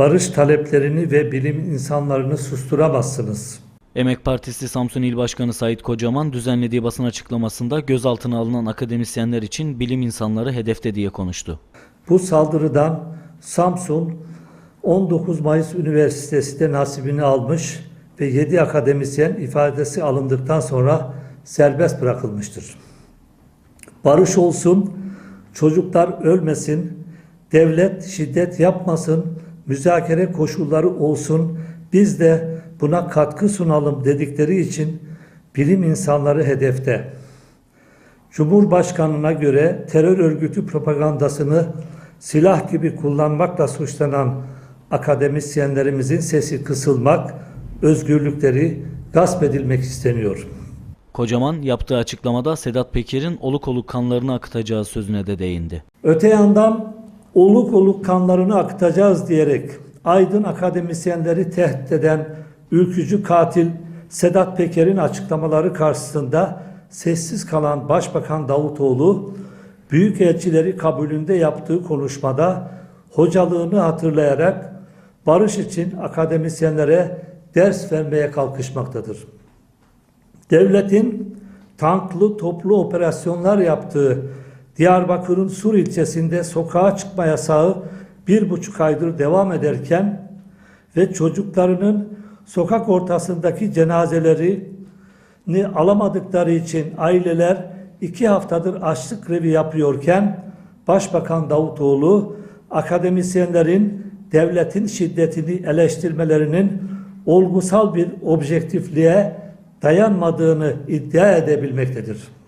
barış taleplerini ve bilim insanlarını susturamazsınız. Emek Partisi Samsun İl Başkanı Sait Kocaman düzenlediği basın açıklamasında gözaltına alınan akademisyenler için bilim insanları hedefte diye konuştu. Bu saldırıdan Samsun 19 Mayıs Üniversitesi'de nasibini almış ve 7 akademisyen ifadesi alındıktan sonra serbest bırakılmıştır. Barış olsun, çocuklar ölmesin, devlet şiddet yapmasın, müzakere koşulları olsun, biz de buna katkı sunalım dedikleri için bilim insanları hedefte. Cumhurbaşkanına göre terör örgütü propagandasını silah gibi kullanmakla suçlanan akademisyenlerimizin sesi kısılmak, özgürlükleri gasp edilmek isteniyor. Kocaman yaptığı açıklamada Sedat Peker'in oluk oluk kanlarını akıtacağı sözüne de değindi. Öte yandan oluk oluk kanlarını akıtacağız diyerek aydın akademisyenleri tehdit eden ülkücü katil Sedat Peker'in açıklamaları karşısında sessiz kalan Başbakan Davutoğlu, büyükelçileri kabulünde yaptığı konuşmada hocalığını hatırlayarak barış için akademisyenlere ders vermeye kalkışmaktadır. Devletin tanklı toplu operasyonlar yaptığı Diyarbakır'ın Sur ilçesinde sokağa çıkma yasağı bir buçuk aydır devam ederken ve çocuklarının sokak ortasındaki cenazelerini alamadıkları için aileler iki haftadır açlık grevi yapıyorken Başbakan Davutoğlu akademisyenlerin devletin şiddetini eleştirmelerinin olgusal bir objektifliğe dayanmadığını iddia edebilmektedir.